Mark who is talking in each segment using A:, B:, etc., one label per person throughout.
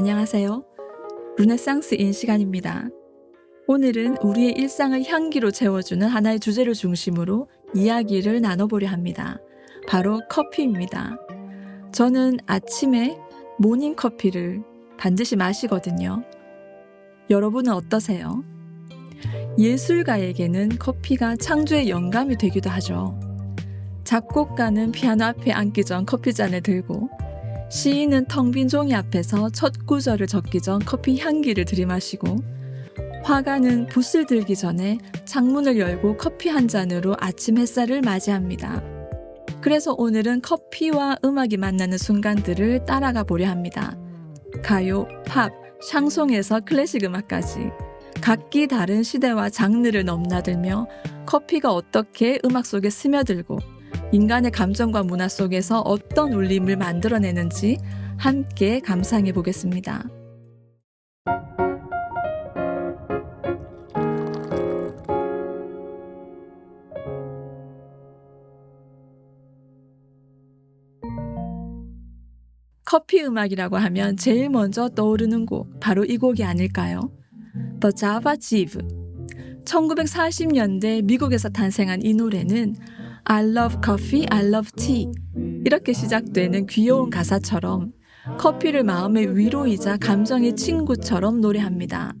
A: 안녕하세요. 루네상스 인 시간입니다. 오늘은 우리의 일상을 향기로 채워주는 하나의 주제를 중심으로 이야기를 나눠보려 합니다. 바로 커피입니다. 저는 아침에 모닝 커피를 반드시 마시거든요. 여러분은 어떠세요? 예술가에게는 커피가 창조의 영감이 되기도 하죠. 작곡가는 피아노 앞에 앉기 전 커피잔을 들고 시인은 텅 빈 종이 앞에서 첫 구절을 적기 전 커피 향기를 들이마시고 화가는 붓을 들기 전에 창문을 열고 커피 한 잔으로 아침 햇살을 맞이합니다. 그래서 오늘은 커피와 음악이 만나는 순간들을 따라가 보려 합니다. 가요, 팝, 샹송에서 클래식 음악까지 각기 다른 시대와 장르를 넘나들며 커피가 어떻게 음악 속에 스며들고 인간의 감정과 문화 속에서 어떤 울림을 만들어내는지 함께 감상해 보겠습니다. 커피 음악이라고 하면 제일 먼저 떠오르는 곡 바로 이 곡이 아닐까요? The Java Jive. 1940년대 미국에서 탄생한 이 노래는 I love coffee, I love tea. 이렇게 시작되는 귀여운 가사처럼 커피를 마음의 위로이자 감정의 친구처럼 노래합니다.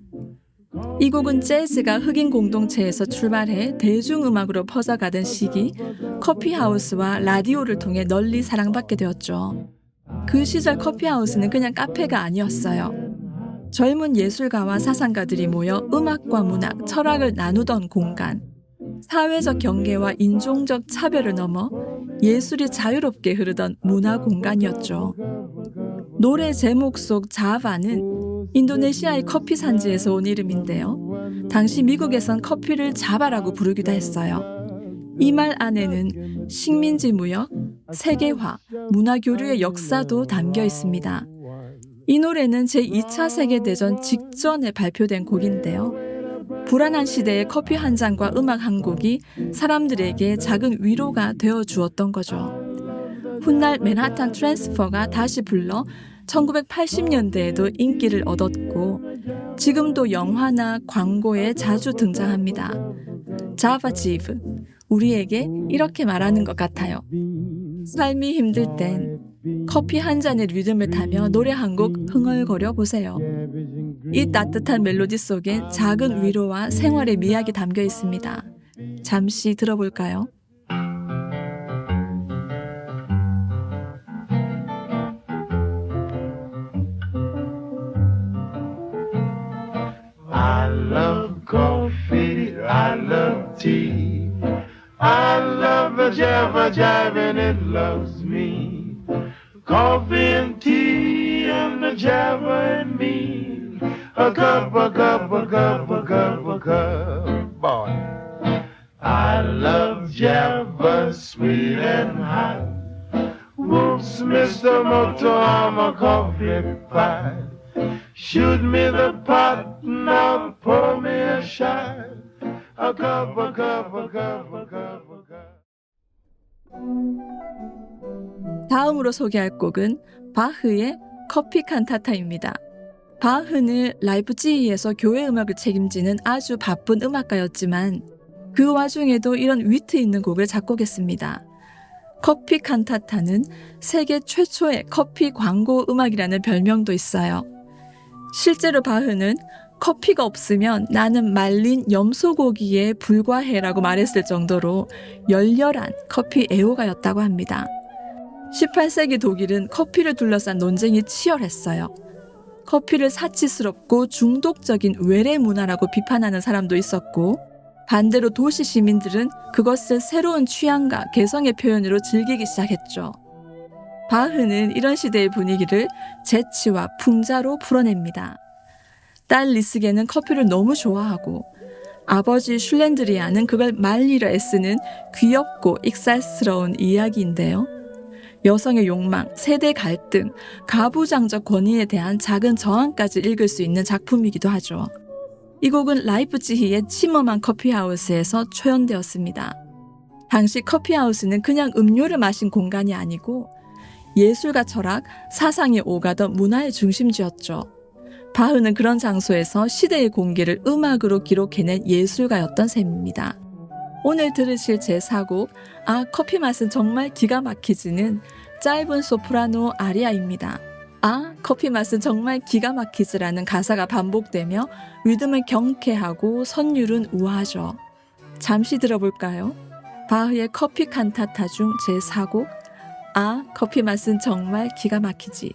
A: 이 곡은 재즈가 흑인 공동체에서 출발해 대중음악으로 퍼져가던 시기 커피하우스와 라디오를 통해 널리 사랑받게 되었죠. 그 시절 커피하우스는 그냥 카페가 아니었어요. 젊은 예술가와 사상가들이 모여 음악과 문학, 철학을 나누던 공간. 사회적 경계와 인종적 차별을 넘어 예술이 자유롭게 흐르던 문화 공간이었죠. 노래 제목 속 자바는 인도네시아의 커피 산지에서 온 이름인데요. 당시 미국에선 커피를 자바라고 부르기도 했어요. 이 말 안에는 식민지 무역, 세계화, 문화 교류의 역사도 담겨 있습니다. 이 노래는 제2차 세계대전 직전에 발표된 곡인데요. 불안한 시대의 커피 한 잔과 음악 한 곡이 사람들에게 작은 위로가 되어 주었던 거죠. 훗날 맨하탄 트랜스퍼가 다시 불러 1980년대에도 인기를 얻었고 지금도 영화나 광고에 자주 등장합니다. 자바 지브 우리에게 이렇게 말하는 것 같아요. 삶이 힘들 땐 커피 한 잔의 리듬을 타며 노래 한 곡 흥얼거려 보세요. 이 따뜻한 멜로디 속엔 작은 위로와 생활의 미학이 담겨 있습니다. 잠시 들어볼까요?
B: I love coffee, I love tea. I love the jabba jive and it loves me. Coffee and tea and the jabba and me. A cup, a cup, a cup, a cup, a cup. Boy. I love jabba sweet and hot. Whoops, Mr. Moto, I'm a coffee pie. Shoot me the pot, now pour me a shot. A cup, a cup, a cup, a cup, a cup.
A: 다음으로 소개할 곡은 바흐의 커피 칸타타입니다. 바흐는 라이프치히에서 교회 음악을 책임지는 아주 바쁜 음악가였지만 그 와중에도 이런 위트 있는 곡을 작곡했습니다. 커피 칸타타는 세계 최초의 커피 광고 음악이라는 별명도 있어요. 실제로 바흐는 커피가 없으면 나는 말린 염소고기에 불과해라고 말했을 정도로 열렬한 커피 애호가였다고 합니다. 18세기 독일은 커피를 둘러싼 논쟁이 치열했어요. 커피를 사치스럽고 중독적인 외래 문화라고 비판하는 사람도 있었고, 반대로 도시 시민들은 그것을 새로운 취향과 개성의 표현으로 즐기기 시작했죠. 바흐는 이런 시대의 분위기를 재치와 풍자로 풀어냅니다. 딸 리스게는 커피를 너무 좋아하고 아버지 슐렌드리아는 그걸 말리려 애쓰는 귀엽고 익살스러운 이야기인데요. 여성의 욕망, 세대 갈등, 가부장적 권위에 대한 작은 저항까지 읽을 수 있는 작품이기도 하죠. 이 곡은 라이프치히의 침엄한 커피하우스에서 초연되었습니다. 당시 커피하우스는 그냥 음료를 마신 공간이 아니고 예술과 철학, 사상이 오가던 문화의 중심지였죠. 바흐는 그런 장소에서 시대의 공기를 음악으로 기록해낸 예술가였던 셈입니다. 오늘 들으실 제4곡 아 커피 맛은 정말 기가 막히지는 짧은 소프라노 아리아입니다. 아 커피 맛은 정말 기가 막히지라는 가사가 반복되며 리듬은 경쾌하고 선율은 우아하죠. 잠시 들어볼까요? 바흐의 커피 칸타타 중 제4곡 아 커피 맛은 정말 기가 막히지.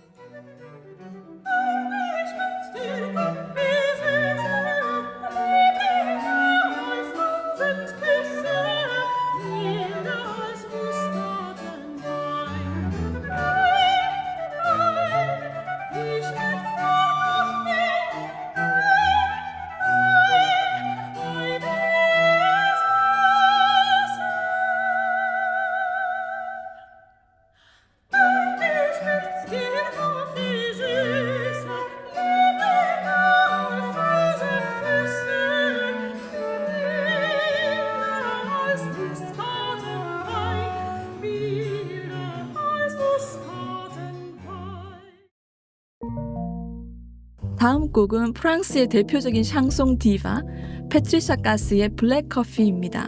A: 다음 곡은 프랑스의 대표적인 샹송 디바 페트리샤 가스의 블랙 커피입니다.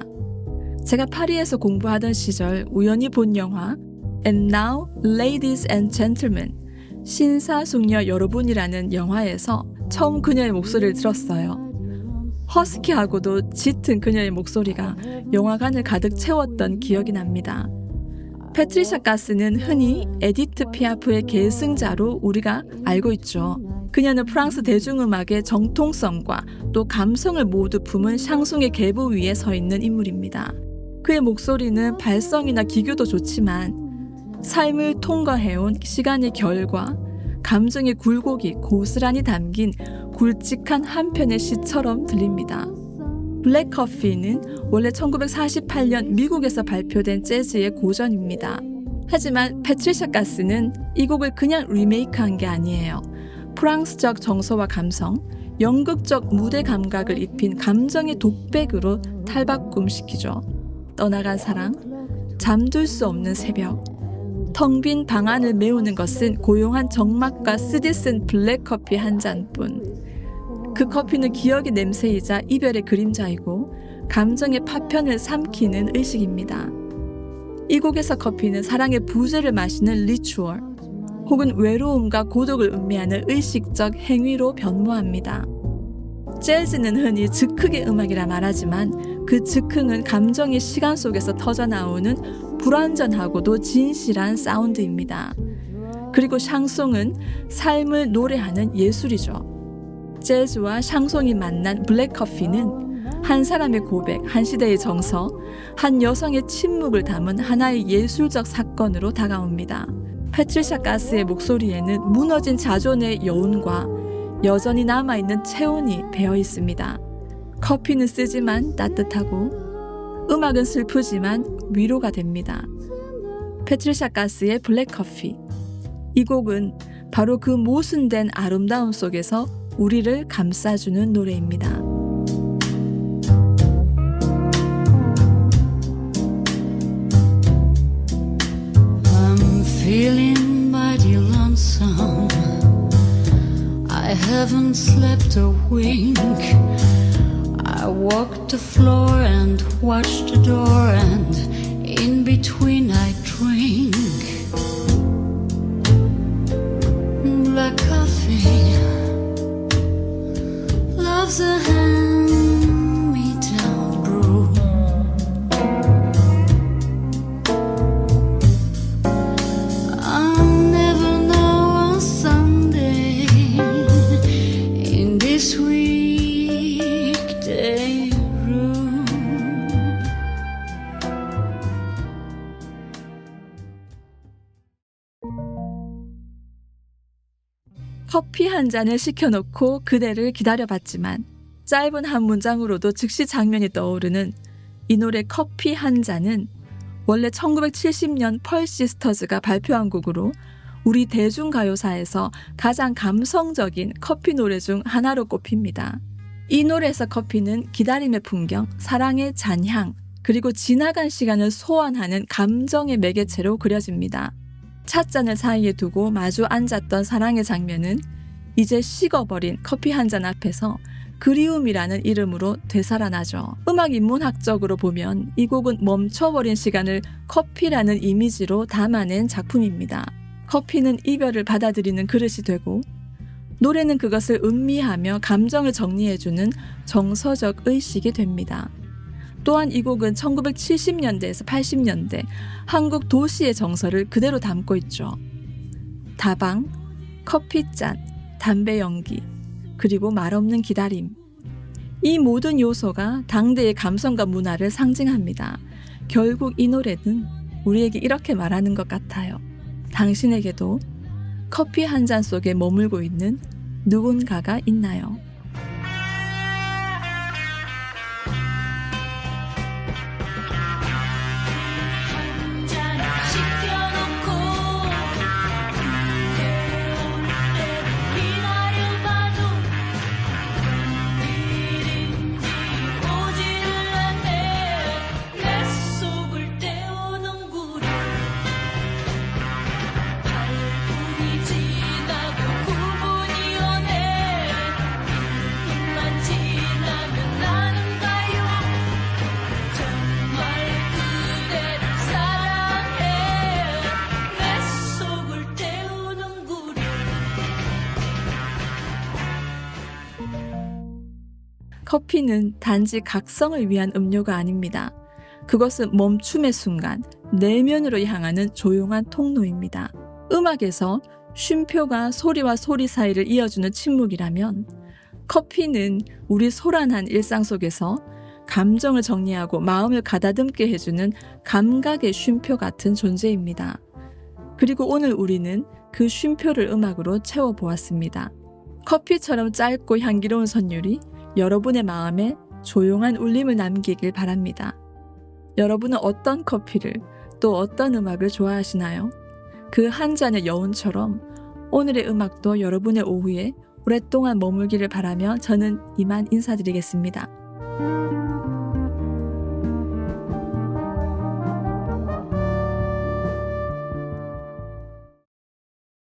A: 제가 파리에서 공부하던 시절 우연히 본 영화 And Now, Ladies and Gentlemen 신사숙녀 여러분이라는 영화에서 처음 그녀의 목소리를 들었어요. 허스키하고도 짙은 그녀의 목소리가 영화관을 가득 채웠던 기억이 납니다. 페트리샤 가스는 흔히 에디트 피아프의 계승자로 우리가 알고 있죠. 그녀는 프랑스 대중음악의 정통성과 또 감성을 모두 품은 샹송의 계보 위에 서 있는 인물입니다. 그의 목소리는 발성이나 기교도 좋지만 삶을 통과해온 시간의 결과, 감정의 굴곡이 고스란히 담긴 굵직한 한 편의 시처럼 들립니다. 블랙 커피는 원래 1948년 미국에서 발표된 재즈의 고전입니다. 하지만 패트리샤 가스는 이 곡을 그냥 리메이크한 게 아니에요. 프랑스적 정서와 감성, 연극적 무대 감각을 입힌 감정의 독백으로 탈바꿈시키죠. 떠나간 사랑, 잠들 수 없는 새벽, 텅 빈 방 안을 메우는 것은 고용한 정막과 쓰디 쓴 블랙커피 한 잔뿐. 그 커피는 기억의 냄새이자 이별의 그림자이고 감정의 파편을 삼키는 의식입니다. 이 곡에서 커피는 사랑의 부재를 마시는 리추얼 혹은 외로움과 고독을 의미하는 의식적 행위로 변모합니다. 재즈는 흔히 즉흥의 음악이라 말하지만 그 즉흥은 감정의 시간 속에서 터져나오는 불완전하고도 진실한 사운드입니다. 그리고 샹송은 삶을 노래하는 예술이죠. 재즈와 샹송이 만난 블랙커피는 한 사람의 고백, 한 시대의 정서, 한 여성의 침묵을 담은 하나의 예술적 사건으로 다가옵니다. 패트리샤 가스의 목소리에는 무너진 자존의 여운과 여전히 남아있는 체온이 배어 있습니다. 커피는 쓰지만 따뜻하고 음악은 슬프지만 위로가 됩니다. 패트리샤 가스의 블랙 커피. 이 곡은 바로 그 모순된 아름다움 속에서 우리를 감싸주는 노래입니다.
C: Slept a wink. I walked the floor and watched the door, and in between I drink black coffee. Love's a hand
A: 커피 한 잔을 시켜놓고 그대를 기다려봤지만 짧은 한 문장으로도 즉시 장면이 떠오르는 이 노래 커피 한 잔은 원래 1970년 펄 시스터즈가 발표한 곡으로 우리 대중가요사에서 가장 감성적인 커피 노래 중 하나로 꼽힙니다. 이 노래에서 커피는 기다림의 풍경, 사랑의 잔향, 그리고 지나간 시간을 소환하는 감정의 매개체로 그려집니다. 찻잔을 사이에 두고 마주 앉았던 사랑의 장면은 이제 식어버린 커피 한 잔 앞에서 그리움이라는 이름으로 되살아나죠. 음악 인문학적으로 보면 이 곡은 멈춰버린 시간을 커피라는 이미지로 담아낸 작품입니다. 커피는 이별을 받아들이는 그릇이 되고 노래는 그것을 음미하며 감정을 정리해주는 정서적 의식이 됩니다. 또한 이 곡은 1970년대에서 80년대 한국 도시의 정서를 그대로 담고 있죠. 다방, 커피잔, 담배 연기, 그리고 말없는 기다림. 이 모든 요소가 당대의 감성과 문화를 상징합니다. 결국 이 노래는 우리에게 이렇게 말하는 것 같아요. 당신에게도 커피 한 잔 속에 머물고 있는 누군가가 있나요? 커피는 단지 각성을 위한 음료가 아닙니다. 그것은 멈춤의 순간, 내면으로 향하는 조용한 통로입니다. 음악에서 쉼표가 소리와 소리 사이를 이어주는 침묵이라면, 커피는 우리 소란한 일상 속에서 감정을 정리하고 마음을 가다듬게 해주는 감각의 쉼표 같은 존재입니다. 그리고 오늘 우리는 그 쉼표를 음악으로 채워보았습니다. 커피처럼 짧고 향기로운 선율이 여러분의 마음에 조용한 울림을 남기길 바랍니다. 여러분은 어떤 커피를 또 어떤 음악을 좋아하시나요? 그 한 잔의 여운처럼 오늘의 음악도 여러분의 오후에 오랫동안 머물기를 바라며 저는 이만 인사드리겠습니다.